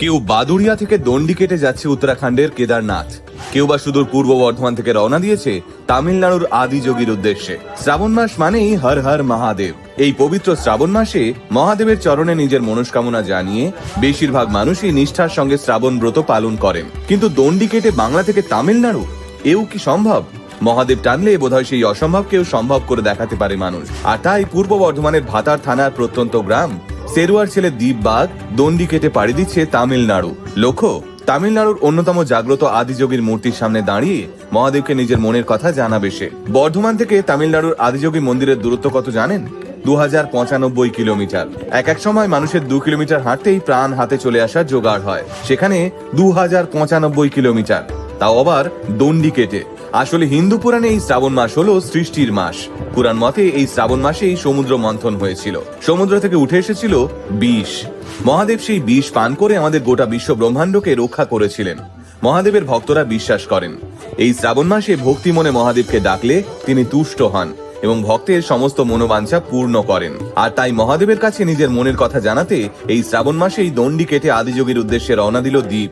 কেউ বাদুড়িয়া থেকে দণ্ডি কেটে যাচ্ছে উত্তরাখণ্ডের কেদারনাথ। কেউ বা সুদূর পূর্ব বর্ধমান থেকে রওনা দিয়েছে তামিলনাড়ুর আদিযোগীর উদ্দেশ্যে। শ্রাবণ মাস মানেই হর হর মহাদেব। এই পবিত্র শ্রাবণ মাসে মহাদেবের চরণে নিজের মনস্কামনা জানিয়ে বেশিরভাগ মানুষই নিষ্ঠার সঙ্গে শ্রাবণ ব্রত পালন করেন। কিন্তু দণ্ডি কেটে বাংলা থেকে তামিলনাড়ু? এও কি সম্ভব? মহাদেব টানলে বোধহয় সেই অসম্ভবকেও সম্ভব করে দেখাতে পারে মানুষ। আর তাই পূর্ব বর্ধমানের ভাতার থানার প্রত্যন্ত গ্রাম সেরুয়ার ছেলে দ্বীপ বাগ দণ্ডি কেটে পাড়ি দিচ্ছে তামিলনাড়ু। লক্ষ্য, তামিলনাড়ুর অন্যতম জাগ্রত আদিযোগীর মূর্তির সামনে দাঁড়িয়ে মহাদেবকে নিজের মনের কথা জানাবে সে। বর্ধমান থেকে তামিলনাড়ুর আদিযোগী মন্দিরের দূরত্ব কত জানেন? দু হাজার পঁচানব্বই কিলোমিটার। এক এক সময় মানুষের দু কিলোমিটার হাঁটতেই প্রাণ হাতে চলে আসার জোগাড় হয়। সেখানে দু হাজার পঁচানব্বই কিলোমিটার। তাও আবার দণ্ডি কেটে। আসলে হিন্দু পুরাণে এই শ্রাবণ মাস হলো সৃষ্টির মাস। পুরাণ মতে এই শ্রাবণ মাসেই সমুদ্র মন্থন হয়েছিল। সমুদ্র থেকে উঠে এসেছিল বিষ। মহাদেব সেই বিষ পান করে আমাদের গোটা বিশ্ব ব্রহ্মাণ্ডকে রক্ষা করেছিলেন। মহাদেবের ভক্তরা বিশ্বাস করেন। এই শ্রাবণ মাসে ভক্তি মনে মহাদেবকে ডাকলে তিনি তুষ্ট হন এবং ভক্তের সমস্ত মনোবাঞ্ছা পূর্ণ করেন। আর তাই মহাদেবের কাছে নিজের মনের কথা জানাতে এই শ্রাবণ মাসেই দণ্ডি কেটে আদিযোগীর উদ্দেশ্যে রওনা দিল দ্বীপ।